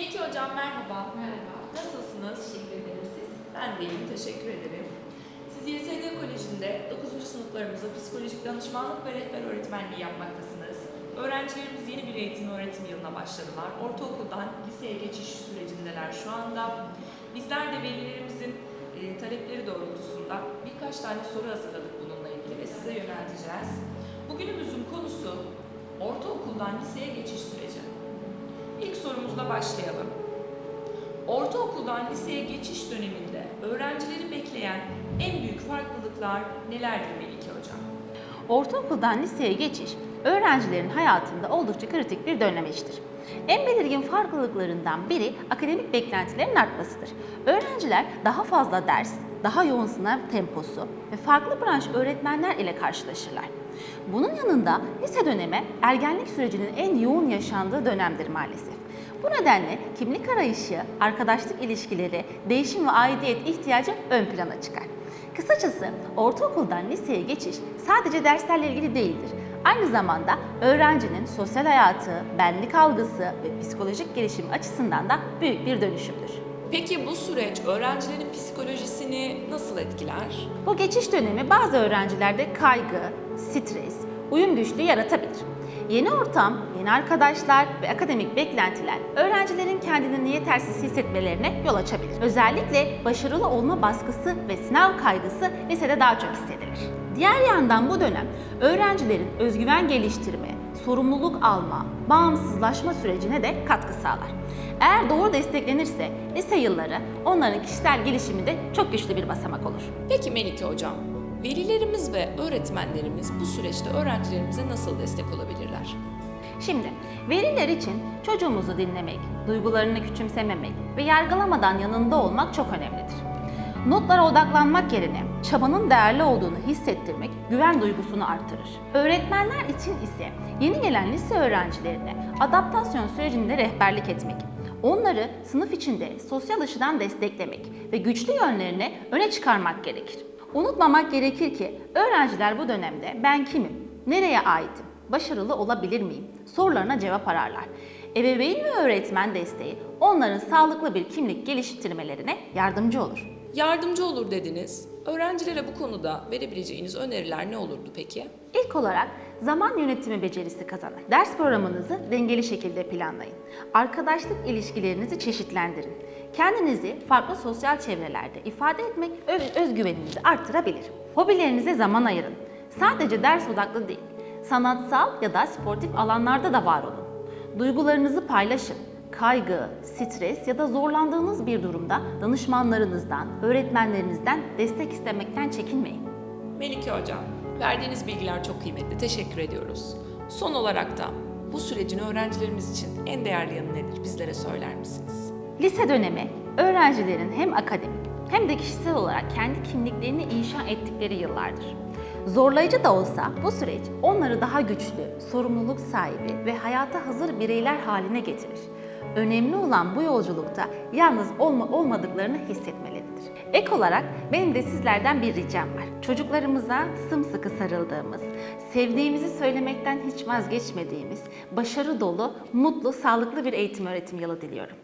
Melike Hocam merhaba. Merhaba. Nasılsınız? Teşekkür ederim siz. Ben de iyiyim, teşekkür ederim. Siz YSD Koleji'nde 9. sınıflarımıza psikolojik danışmanlık ve rehber öğretmenliği yapmaktasınız. Öğrencilerimiz yeni bir eğitim öğretim yılına başladılar. Ortaokuldan liseye geçiş sürecindeler şu anda. Bizler de velilerimizin e, talepleri doğrultusunda birkaç tane soru hazırladık bununla ilgili ve size yönelteceğiz. Bugünümüzün konusu ortaokuldan liseye geçiş süreci. Sorumuzla başlayalım. Ortaokuldan liseye geçiş döneminde öğrencileri bekleyen en büyük farklılıklar nelerdir Melike Hocam? Ortaokuldan liseye geçiş, öğrencilerin hayatında oldukça kritik bir dönemeçtir. En belirgin farklılıklarından biri akademik beklentilerin artmasıdır. Öğrenciler daha fazla ders, daha yoğun sınav temposu ve farklı branş öğretmenler ile karşılaşırlar. Bunun yanında lise dönemi ergenlik sürecinin en yoğun yaşandığı dönemdir maalesef. Bu nedenle kimlik arayışı, arkadaşlık ilişkileri, değişim ve aidiyet ihtiyacı ön plana çıkar. Kısacası ortaokuldan liseye geçiş sadece derslerle ilgili değildir. Aynı zamanda öğrencinin sosyal hayatı, benlik algısı ve psikolojik gelişimi açısından da büyük bir dönüşümdür. Peki bu süreç öğrencilerin psikolojisini nasıl etkiler? Bu geçiş dönemi bazı öğrencilerde kaygı, stres, uyum güçlüğü yaratabilir. Yeni ortam, yeni arkadaşlar ve akademik beklentiler öğrencilerin kendini yetersiz hissetmelerine yol açabilir. Özellikle başarılı olma baskısı ve sınav kaygısı lisede daha çok hissedilir. Diğer yandan bu dönem öğrencilerin özgüven geliştirme, sorumluluk alma, bağımsızlaşma sürecine de katkı sağlar. Eğer doğru desteklenirse lise yılları onların kişisel gelişiminde çok güçlü bir basamak olur. Peki Melike Hocam, velilerimiz ve öğretmenlerimiz bu süreçte öğrencilerimize nasıl destek olabilirler? Şimdi veliler için çocuğumuzu dinlemek, duygularını küçümsememek ve yargılamadan yanında olmak çok önemlidir. Notlara odaklanmak yerine çabanın değerli olduğunu hissettirmek güven duygusunu artırır. Öğretmenler için ise yeni gelen lise öğrencilerine adaptasyon sürecinde rehberlik etmek, onları sınıf içinde sosyal açıdan desteklemek ve güçlü yönlerini öne çıkarmak gerekir. Unutmamak gerekir ki öğrenciler bu dönemde ben kimim, nereye aitim, başarılı olabilir miyim sorularına cevap ararlar. Ebeveyn ve öğretmen desteği onların sağlıklı bir kimlik geliştirmelerine yardımcı olur. Yardımcı olur dediniz. Öğrencilere bu konuda verebileceğiniz öneriler ne olurdu peki? İlk olarak zaman yönetimi becerisi kazanın. Ders programınızı dengeli şekilde planlayın. Arkadaşlık ilişkilerinizi çeşitlendirin. Kendinizi farklı sosyal çevrelerde ifade etmek öz- özgüveninizi artırabilir. Hobilerinize zaman ayırın. Sadece ders odaklı değil, sanatsal ya da sportif alanlarda da var olun. Duygularınızı paylaşın. Kaygı, stres ya da zorlandığınız bir durumda danışmanlarınızdan, öğretmenlerinizden destek istemekten çekinmeyin. Melike Hocam, verdiğiniz bilgiler çok kıymetli. Teşekkür ediyoruz. Son olarak da bu sürecin öğrencilerimiz için en değerli yanı nedir? Bizlere söyler misiniz? Lise dönemi öğrencilerin hem akademik hem de kişisel olarak kendi kimliklerini inşa ettikleri yıllardır. Zorlayıcı da olsa bu süreç onları daha güçlü, sorumluluk sahibi ve hayata hazır bireyler haline getirir. Önemli olan bu yolculukta yalnız olma olmadıklarını hissetmeleridir. Ek olarak benim de sizlerden bir ricam var. Çocuklarımıza sımsıkı sarıldığımız, sevdiğimizi söylemekten hiç vazgeçmediğimiz, başarı dolu, mutlu, sağlıklı bir eğitim öğretim yılı diliyorum.